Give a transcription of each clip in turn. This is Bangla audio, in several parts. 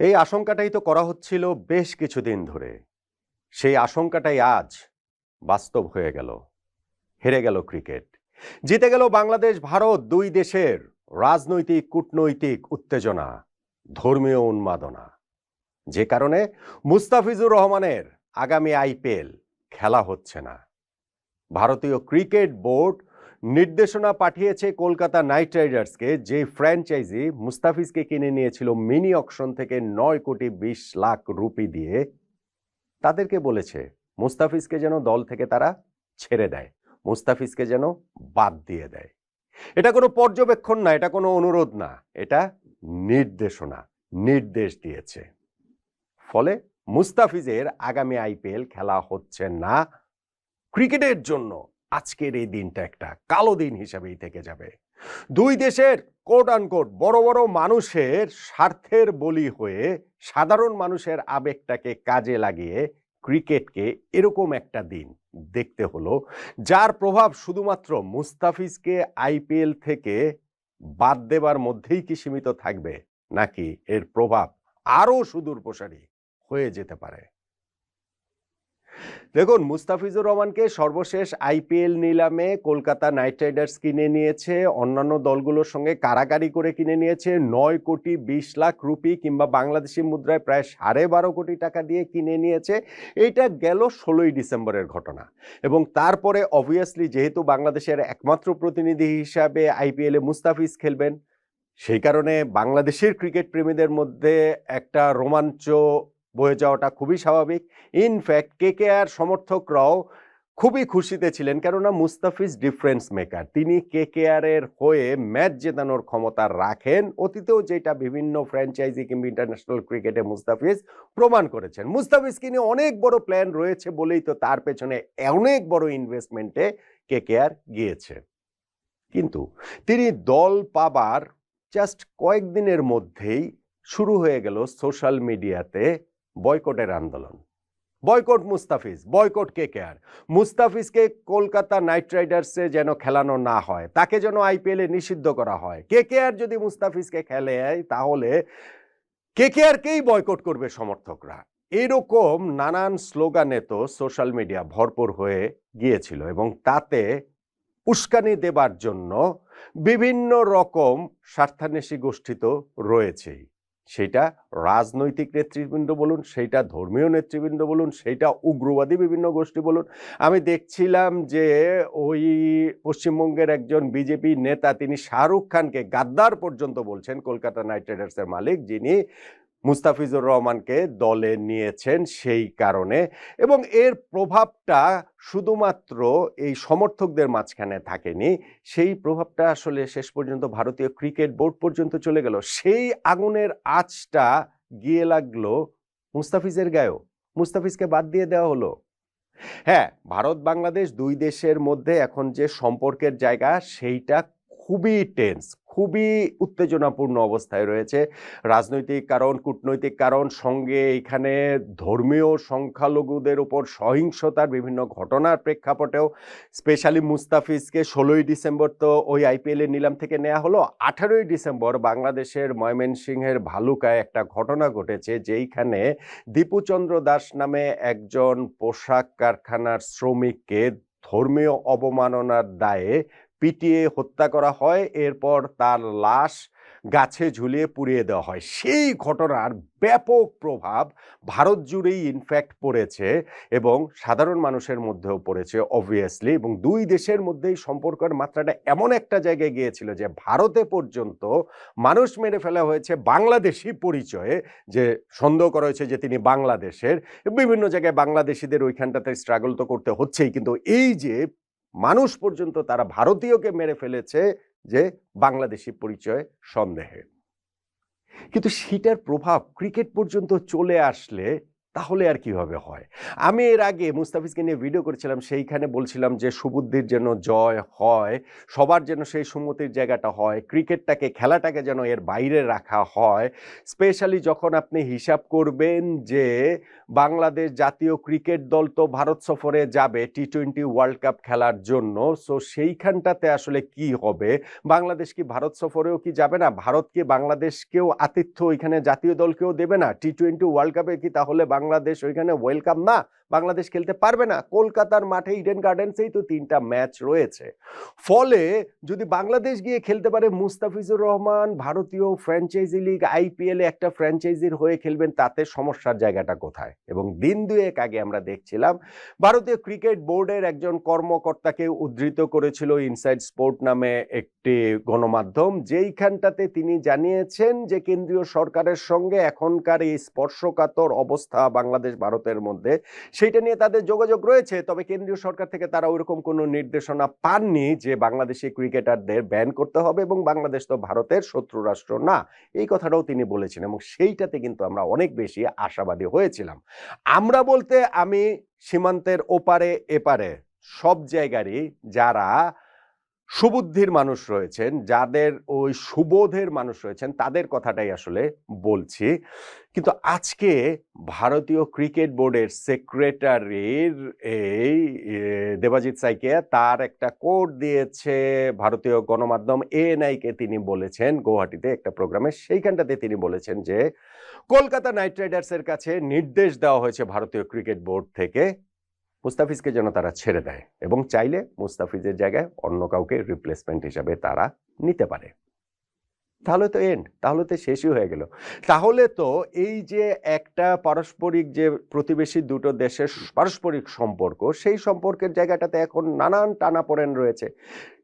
এই আশঙ্কাটাই তো করা হচ্ছিল বেশ কিছুদিন ধরে। সেই আশঙ্কাটাই আজ বাস্তব হয়ে গেল, হেরে গেল ক্রিকেট। জিতে গেল বাংলাদেশ, ভারত দুই দেশের রাজনৈতিক, কূটনৈতিক উত্তেজনা, ধর্মীয় উন্মাদনা। যে কারণে মুস্তাফিজুর রহমানের আগামী আইপিএল খেলা হচ্ছে না। ভারতীয় ক্রিকেট বোর্ড নির্দেশনা পাঠিয়েছে কলকাতা নাইট রাইডার্সকে যে ফ্র্যাঞ্চাইজি মুস্তাফিজকে কিনে নিয়েছিল মিনি অকশন থেকে নয় কোটি বিশ লাখ রুপি দিয়ে, তাদেরকে বলেছে, মুস্তাফিজকে যেন দল থেকে তারা ছেড়ে দেয়, মুস্তাফিজকে যেন বাদ দিয়ে দেয়। এটা কোনো পর্যবেক্ষণ না, এটা কোনো অনুরোধ না, এটা নির্দেশনা, নির্দেশ দিয়েছে। ফলে মুস্তাফিজের আগামী আইপিএল খেলা হচ্ছে না, ক্রিকেটের জন্য। আজকের এই দিনটা একটা কালো দিন হিসেবেই থেকে যাবে। দুই দেশের কোট আনকোট বড় বড় মানুষের স্বার্থের বলি হয়ে সাধারণ মানুষের আবেগটাকে কাজে লাগিয়ে ক্রিকেটকে এরকম একটা দিন দেখতে হলো, যার প্রভাব শুধুমাত্র মুস্তাফিজকে আইপিএল থেকে বাদ দেবার মধ্যেই কি সীমিত থাকবে, নাকি এর প্রভাব আরও সুদূর প্রসারী হয়ে যেতে পারে? দেখুন, মুস্তাফিজুর রহমানকে সর্বশেষ আইপিএল নিলামে কলকাতা নাইট রাইডার্স কিনে নিয়েছে, অন্যান্য দলগুলোর সঙ্গে কারাকারি করে কিনে নিয়েছে, নয় কোটি বিশ লাখ রুপি কিংবা বাংলাদেশি মুদ্রায় প্রায় সাড়ে বারো কোটি টাকা দিয়ে কিনে নিয়েছে। এইটা গেল ষোলোই ডিসেম্বরের ঘটনা। এবং তারপরে অবভিয়াসলি যেহেতু বাংলাদেশের একমাত্র প্রতিনিধি হিসাবে আইপিএলে মুস্তাফিজ খেলবেন, সেই কারণে বাংলাদেশের ক্রিকেট প্রেমীদের মধ্যে একটা রোমাঞ্চ বয়ে যাওয়াটা খুবই স্বাভাবিক। ইনফ্যাক্ট কে কে আর সমর্থকরাও খুবই খুশিতে ছিলেন, কেননা মুস্তাফিজ ডিফারেন্স মেকার তিনি কে কে এর হয়ে ম্যাচ জেতানোর ক্ষমতা রাখেন। অতীতেও যেটা বিভিন্ন ফ্র্যাঞ্চাইজি কিংবা ইন্টারন্যাশনাল ক্রিকেটে মুস্তাফিজ প্রমাণ করেছেন। মুস্তাফিজকে নিয়ে অনেক বড় প্ল্যান রয়েছে বলেই তো তার পেছনে অনেক বড় ইনভেস্টমেন্টে কে কে আর গিয়েছে। কিন্তু তিনি দল পাবার জাস্ট কয়েকদিনের মধ্যেই শুরু হয়ে গেল সোশ্যাল মিডিয়াতে বয়কটের আন্দোলন। বয়কট মুস্তাফিজ, বয়কট কে কে আর? মুস্তাফিজকে কলকাতা নাইট রাইডার্সে যেন খেলানো না হয়, তাকে যেন আইপিএলে নিষিদ্ধ করা হয়। কে কে আর যদি মুস্তাফিজকে খেলে, তাহলে কে কে আরকেই বয়কট করবে সমর্থকরা? এরকম নানান স্লোগানে তো সোশ্যাল মিডিয়া ভরপুর হয়ে গিয়েছিল এবং তাতে উস্কানি দেবার জন্য বিভিন্ন রকম স্বার্থান্বেষী গোষ্ঠী তো রয়েছেই। সেটা রাজনৈতিক নেতৃবৃন্দ বলুন সেইটা ধর্মীয় নেতৃবৃন্দ বলুন সেইটা উগ্রবাদী বিভিন্ন গোষ্ঠী বলুন। আমি দেখছিলাম যে ওই পশ্চিমবঙ্গের একজন বিজেপি নেতা, তিনি শাহরুখ খানকে গাদ্দার পর্যন্ত বলছেন, কলকাতা নাইট রাইডার্সের মালিক, যিনি মুস্তাফিজুর রহমানকে দলে নিয়েছেন সেই কারণে এবং এর প্রভাবটা শুধুমাত্র এই সমর্থকদের মাঝখানে থাকেনি। সেই প্রভাবটা আসলে শেষ পর্যন্ত ভারতীয় ক্রিকেট বোর্ড পর্যন্ত চলে গেল। সেই আগুনের আঁচটা গিয়ে লাগল মুস্তাফিজের গায়েও। মুস্তাফিজকে বাদ দিয়ে দেওয়া হলো। হ্যাঁ ভারত বাংলাদেশ দুই দেশের মধ্যে এখন যে সম্পর্কের জায়গা, সেইটা খুবই টেন্স খুবই উত্তেজনাপূর্ণ অবস্থায় রয়েছে। রাজনৈতিক কারণ, কূটনৈতিক কারণ, সঙ্গে এখানে ধর্মীয় সংখ্যালঘুদের উপর সহিংসতার বিভিন্ন ঘটনার প্রেক্ষাপটেও স্পেশালি মুস্তাফিজকে ষোলোই ডিসেম্বর তো ওই আইপিএলের নিলাম থেকে নেওয়া হলো। আঠারোই ডিসেম্বর বাংলাদেশের ময়মনসিংহের ভালুকায় একটা ঘটনা ঘটেছে, যেইখানে দীপুচন্দ্র দাস নামে একজন পোশাক কারখানার শ্রমিককে ধর্মীয় অবমাননার দায়ে পিটিয়ে হত্যা করা হয়, এরপর তার লাশ গাছে ঝুলিয়ে পুড়িয়ে দেওয়া হয়। সেই ঘটনার ব্যাপক প্রভাব ভারত জুড়েই ইনফ্যাক্ট পড়েছে এবং সাধারণ মানুষের মধ্যেও পড়েছে অবভিয়াসলি এবং দুই দেশের মধ্যেই সম্পর্কের মাত্রাটা এমন একটা জায়গায় গিয়েছিল যে ভারতে পর্যন্ত মানুষ মেরে ফেলা হয়েছে বাংলাদেশি পরিচয়ে, যে সন্দেহ করা হয়েছে যে তিনি বাংলাদেশের। বিভিন্ন জায়গায় বাংলাদেশিদের ওইখানটাতে স্ট্রাগল তো করতে হচ্ছেই, কিন্তু এই যে মানুষ পর্যন্ত তারা ভারতীয়কে মেরে ফেলেছে যে বাংলাদেশি পরিচয় সন্দেহে। কিন্তু সেটার প্রভাব ক্রিকেট পর্যন্ত চলে আসলে তাহলে আর কীভাবে হয়? আমি এর আগে মুস্তাফিজকে নিয়ে ভিডিও করেছিলাম, সেইখানে বলছিলাম যে সুবুদ্ধির যেন জয় হয়, সবার যেন সেই সুমতির জায়গাটা হয়, ক্রিকেটটাকে, খেলাটাকে যেন এর বাইরে রাখা হয়। স্পেশালি যখন আপনি হিসাব করবেন যে বাংলাদেশ জাতীয় ক্রিকেট দল তো ভারত সফরে যাবে টি টোয়েন্টি ওয়ার্ল্ড কাপ খেলার জন্য সো সেইখানটাতে আসলে কি হবে? বাংলাদেশ কি ভারত সফরেও কি যাবে না? ভারত কি বাংলাদেশকেও আতিথ্য ওইখানে জাতীয় দলকেও দেবে না? টি টোয়েন্টি ওয়ার্ল্ড কাপে কি তাহলে বাংলাদেশ ওইখানে ওয়েলকাম না। বাংলাদেশ খেলতে পারবে না, কলকাতার মাঠে ইডেন গার্ডেন্সেই তো তিনটা ম্যাচ রয়েছে। ফলে যদি বাংলাদেশ গিয়ে খেলতে পারে মুস্তাফিজুর রহমান, ভারতীয় ফ্র্যাঞ্চাইজি লিগ আইপিএলে একটা ফ্র্যাঞ্চাইজির হয়ে খেলবেন, তাতে সমস্যার জায়গাটা কোথায়? এবং দিন দুয়েক আগে আমরা দেখছিলাম, ভারতীয় ক্রিকেট বোর্ডের একজন কর্মকর্তাকে উদ্ধৃত করেছিল ইনসাইড স্পোর্ট নামে একটি গণমাধ্যম, যেইখানটাতে তিনি জানিয়েছেন যে কেন্দ্রীয় সরকারের সঙ্গে এখনকার এই স্পর্শকাতর অবস্থা বাংলাদেশ ভারতের মধ্যে সেইটা নিয়ে তাদের যোগাযোগ রয়েছে, তবে কেন্দ্রীয় সরকার থেকে তারা ওইরকম কোনো নির্দেশনা পাননি যে বাংলাদেশি ক্রিকেটারদের ব্যান করতে হবে এবং বাংলাদেশ তো ভারতের শত্রু রাষ্ট্র না। এই কথাটাও তিনি বলেছেন এবং সেইটাতে কিন্তু আমরা অনেক বেশি আশাবাদী হয়েছিলাম। আমরা বলতে আমি সীমান্তের ওপারে, এপারে সব জায়গারই যারা সুবুদ্ধির মানুষ রয়েছেন, যাদের ওই সুবোধের মানুষ রয়েছেন, তাদের কথাটাই আসলে বলছি। কিন্তু আজকে ভারতীয় ক্রিকেট বোর্ডের সেক্রেটারির এই দেবাজিৎ সাইকে তার একটা কোড দিয়েছে ভারতীয় গণমাধ্যম এএনআইকে তিনি বলেছেন গৌহাটিতে একটা প্রোগ্রামে, সেইখানটাতে তিনি বলেছেন যে, কলকাতা নাইট রাইডার্সের কাছে নির্দেশ দেওয়া হয়েছে ভারতীয় ক্রিকেট বোর্ড থেকে মুস্তাফিজকে যেন তারা ছেড়ে দেয় এবং চাইলে মুস্তাফিজের জায়গায় অন্য কাউকে রিপ্লেসমেন্ট হিসাবে তারা নিতে পারে। তাহলে তো এন্ড তাহলে তো শেষই হয়ে গেল। তাহলে তো এই যে একটা পারস্পরিক যে প্রতিবেশী দুটো দেশের পারস্পরিক সম্পর্ক, সেই সম্পর্কের জায়গাটাতে এখন নানান টানাপোড়েন রয়েছে।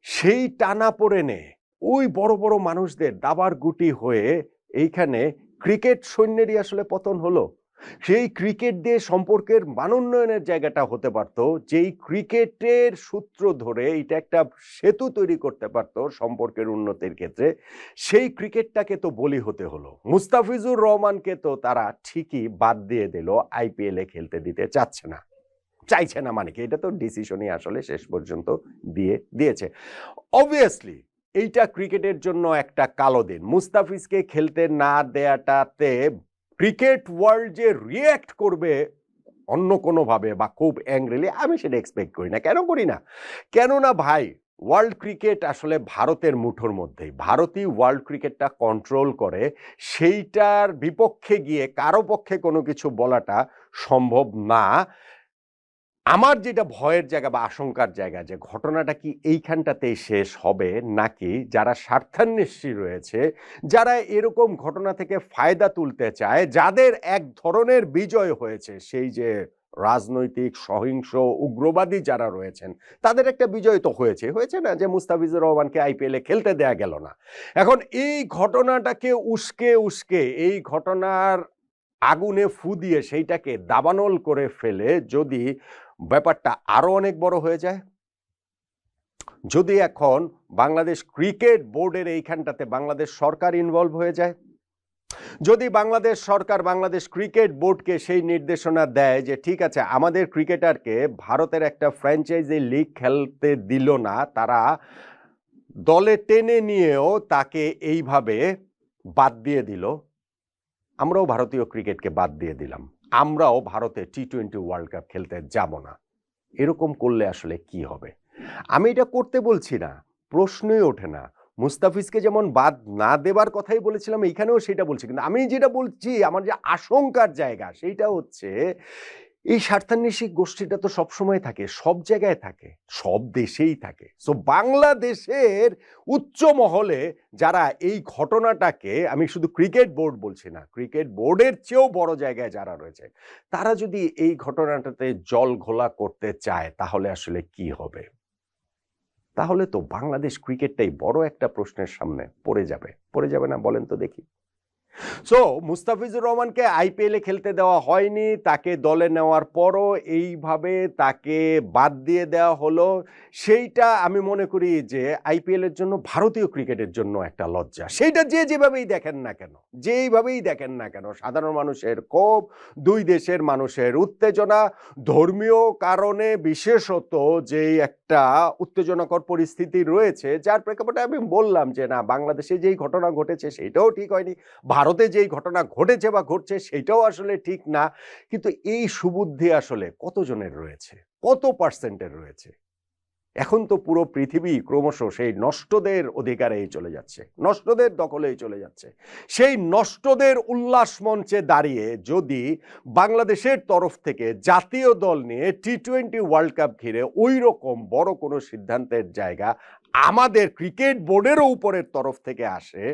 সেই টানাপোড়েনে ওই বড় বড় মানুষদের দাবার গুটি হয়ে এইখানে ক্রিকেট সৈন্যেরই আসলে পতন হলো। সেই ক্রিকেট দিয়ে সম্পর্কের মানোন্নয়নের জায়গাটা হতে পারত, যেই ক্রিকেটের সূত্র ধরে এটা একটা সেতু তৈরি করতে পারত সম্পর্কের উন্নতির ক্ষেত্রে, সেই ক্রিকেটটাকে তো বলি হতে হলো। মুস্তাফিজুর রহমানকে তো তারা ঠিকই বাদ দিয়ে দিল আইপিএলে খেলতে দিতে চাচ্ছে না। চাইছে না মানে কি? এটা তো ডিসিশনই আসলে শেষ পর্যন্ত দিয়ে দিয়েছে। অবভিয়াসলি এইটা ক্রিকেটের জন্য একটা কালো দিন। মুস্তাফিজকে খেলতে না দেয়াটাতে ক্রিকেট ওয়ার্ল্ড যে রিয়্যাক্ট করবে অন্য কোনোভাবে বা খুব অ্যাংরেলি আমি সেটা এক্সপেক্ট করি না। কেন করি না? কেননা ভাই ওয়ার্ল্ড ক্রিকেট আসলে ভারতের মুঠোর মধ্যেই। ভারতই ওয়ার্ল্ড ক্রিকেটটা কন্ট্রোল করে। সেইটার বিপক্ষে গিয়ে কারও পক্ষে কোনো কিছু বলাটা সম্ভব না। আমার যেটা ভয়ের জায়গা বা আশঙ্কার জায়গা যে ঘটনাটা কি এইখানটাতেই শেষ হবে নাকি যারা স্বার্থান্বেষী রয়েছে, যারা এরকম ঘটনা থেকে ফায়দা তুলতে চায়, যাদের এক ধরনের বিজয় হয়েছে, সেই যে রাজনৈতিক, সহিংস, উগ্রবাদী যারা রয়েছেন, তাদের একটা বিজয় তো হয়েছে। হয়েছে না যে মুস্তাফিজুর রহমানকে আইপিএলে খেলতে দেয়া গেল না। এখন এই ঘটনাটাকে উস্কে উস্কে, এই ঘটনার আগুনে ফু দিয়ে সেইটাকে দাবানল করে ফেলে যদি ব্যাপারটা আরও অনেক বড় হয়ে যায়। যদি এখন বাংলাদেশ ক্রিকেট বোর্ডের এইখানটাতে বাংলাদেশ সরকার ইনভলভ হয়ে যায়, যদি বাংলাদেশ সরকার বাংলাদেশ ক্রিকেট বোর্ডকে সেই নির্দেশনা দেয় যে, ঠিক আছে, আমাদের ক্রিকেটারকে ভারতের একটা ফ্র্যাঞ্চাইজি লিগ খেলতে দিল না, তারা দলে টেনে নিয়েও তাকে এইভাবে বাদ দিয়ে দিল। আমরাও ভারতীয় ক্রিকেটকে বাদ দিয়ে দিলাম। আমরাও ভারতে টি টোয়েন্টি ওয়ার্ল্ড কাপ খেলতে যাব না। এরকম করলে আসলে কি হবে? আমি এটা করতে বলছি না, প্রশ্নই ওঠে না। মুস্তাফিজকে যেমন বাদ না দেবার কথাই বলেছিলাম, এইখানেও সেটা বলছি। কিন্তু আমি যেটা বলছি, আমার যে আশঙ্কার জায়গা সেইটা হচ্ছে এই স্বার্থান্বেষিক গোষ্ঠীটা তো সবসময় থাকে, সব জায়গায় থাকে, সব দেশেই থাকে। সো বাংলাদেশের উচ্চ মহলে যারা এই ঘটনাটাকে, আমি শুধু ক্রিকেট বোর্ড বলছি না, ক্রিকেট বোর্ডের চেয়েও বড় জায়গায় যারা রয়েছে, তারা যদি এই ঘটনাটাতে জল ঘোলা করতে চায়, তাহলে আসলে কি হবে? তাহলে তো বাংলাদেশ ক্রিকেটটাই বড় একটা প্রশ্নের সামনে পড়ে যাবে। পড়ে যাবে না বলেন তো দেখি। সো মুস্তাফিজুর রহমানকে আইপিএলে খেলতে দেওয়া হয়নি, তাকে দলে নেওয়ার পরও এইভাবে তাকে বাদ দিয়ে দেওয়া হলো। সেইটা আমি মনে করি যে আইপিএলের জন্য ভারতীয় ক্রিকেটের জন্য একটা লজ্জা। সেইটা যে যেভাবেই দেখেন না কেন, যেইভাবেই দেখেন না কেন, সাধারণ মানুষের ক্ষোভ, দুই দেশের মানুষের উত্তেজনা, ধর্মীয় কারণে বিশেষত যেই একটা উত্তেজনাকর পরিস্থিতি রয়েছে, যার প্রেক্ষাপটে আমি বললাম যে না, বাংলাদেশে যেই ঘটনা ঘটেছে, সেইটাও ঠিক হয়নি। ভারতে যেই ঘটনা ঘটেছে বা ঘটছে সেটাও আসলে ঠিক না। কিন্তু এই সুবুদ্ধি আসলে কতজনের রয়েছে? কত পার্সেন্টের রয়েছে? এখন তো পুরো পৃথিবী ক্রমশ সেই নষ্টদের অধিকারেই চলে যাচ্ছে, নষ্টদের দখলেই চলে যাচ্ছে। সেই নষ্টদের উল্লাস মঞ্চে দাঁড়িয়ে যদি বাংলাদেশের তরফ থেকে জাতীয় দল নিয়ে টি টোয়েন্টি ওয়ার্ল্ড কাপ ঘিরে ওই রকম বড় কোনো সিদ্ধান্তের জায়গা আমাদের ক্রিকেট বোর্ডেরও উপরের তরফ থেকে আসে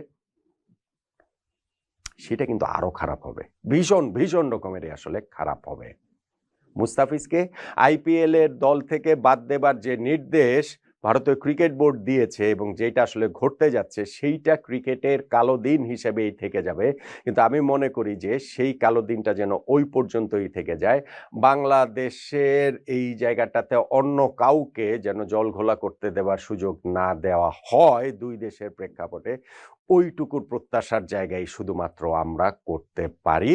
সেটা কিন্তু আরও খারাপ হবে। ভীষণ ভীষণ রকমের আসলে খারাপ হবে। মুস্তাফিজকে আইপিএলের দল থেকে বাদ দেবার যে নির্দেশ ভারতীয় ক্রিকেট বোর্ড দিয়েছে এবং যেটা আসলে ঘটতে যাচ্ছে সেইটা ক্রিকেটের কালো দিন হিসেবেই থেকে যাবে। কিন্তু আমি মনে করি যে সেই কালো দিনটা যেন ওই পর্যন্তই থেকে যায়। বাংলাদেশের এই জায়গাটাতে অন্য কাউকে যেন জল ঘোলা করতে দেওয়ার সুযোগ না দেওয়া হয় দুই দেশের প্রেক্ষাপটে, ওইটুকুর প্রত্যাশার জায়গায় শুধুমাত্র আমরা করতে পারি।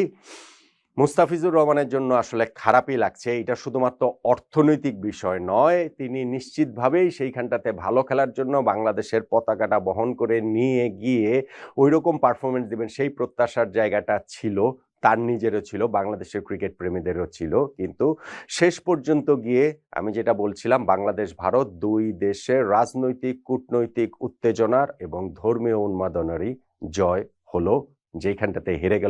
মুস্তাফিজুর রহমানের জন্য আসলে খারাপই লাগছে। এটা শুধুমাত্র অর্থনৈতিক বিষয় নয়, তিনি নিশ্চিতভাবেই সেইখানটাতে ভালো খেলার জন্য বাংলাদেশের পতাকাটা বহন করে নিয়ে গিয়ে ওই রকম পারফরমেন্স দিবেন, সেই প্রত্যাশার জায়গাটা ছিল, তার নিজেরও ছিল, বাংলাদেশের ক্রিকেট প্রেমীদেরও ছিল। কিন্তু শেষ পর্যন্ত গিয়ে আমি যেটা বলছিলাম, বাংলাদেশ, ভারত দুই দেশের রাজনৈতিক, কূটনৈতিক উত্তেজনার এবং ধর্মীয় উন্মাদনারই জয় হলো, যেখানটাতে হেরে গেল।